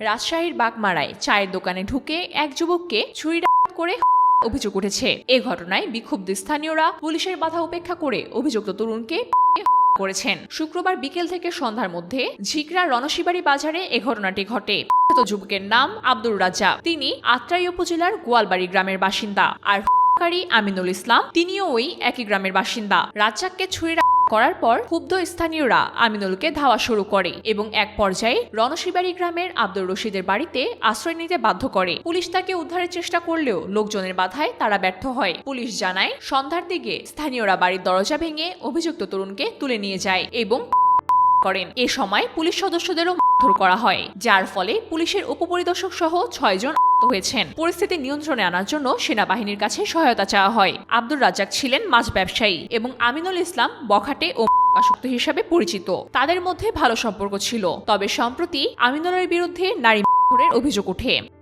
রাজশাহীর বাগমারায় চায়ের দোকানে ঢুকে এক যুবককে ছুরি করে অভিযোগ উঠেছে। এ ঘটনায় বিক্ষুব্ধ স্থানীয়রা পুলিশের বাধা উপেক্ষা করে অভিযুক্ত তরুণকে করেছেন। শুক্রবার বিকেল থেকে সন্ধ্যার মধ্যে ঝিকরা রণশিবাড়ি বাজারে এ ঘটনাটি ঘটে। যুবকের নাম আব্দুর রাজ্জাক। তিনি আত্রাই উপজেলার গোয়ালবাড়ি গ্রামের বাসিন্দা। আর আমিনুল ইসলাম, তিনিও ওই একই গ্রামের বাসিন্দা। রাজ্জাককে ছুরি করার পর ক্ষুব্ধ স্থানীয়রা আমিনুলকে ধাওয়া শুরু করে এবং এক পর্যায়ে রণশিবাড়ি গ্রামের আব্দুর রশিদের বাড়িতে আশ্রয় নিতে বাধ্য করে। পুলিশ তাকে উদ্ধারের চেষ্টা করলেও লোকজনের বাধায় তারা ব্যর্থ হয়। পুলিশ জানায়, সন্ধ্যার দিকে স্থানীয়রা বাড়ির দরজা ভেঙে অভিযুক্ত তরুণকে তুলে নিয়ে যায় এবং করেন। এ সময় পুলিশ সদস্যদেরও মারধর করা হয়, যার ফলে পুলিশের উপপরিদর্শক সহ ছয়জন হয়েছেন। পরিস্থিতি নিয়ন্ত্রণে আনার জন্য সেনাবাহিনীর কাছে সহায়তা চাওয়া হয়। আব্দুর রাজ্জাক ছিলেন মাছ ব্যবসায়ী এবং আমিনুল ইসলাম বখাটে ও আসক্ত হিসাবে পরিচিত। তাদের মধ্যে ভালো সম্পর্ক ছিল। তবে সম্প্রতি আমিনুলের বিরুদ্ধে নারী অভিযোগ ওঠে।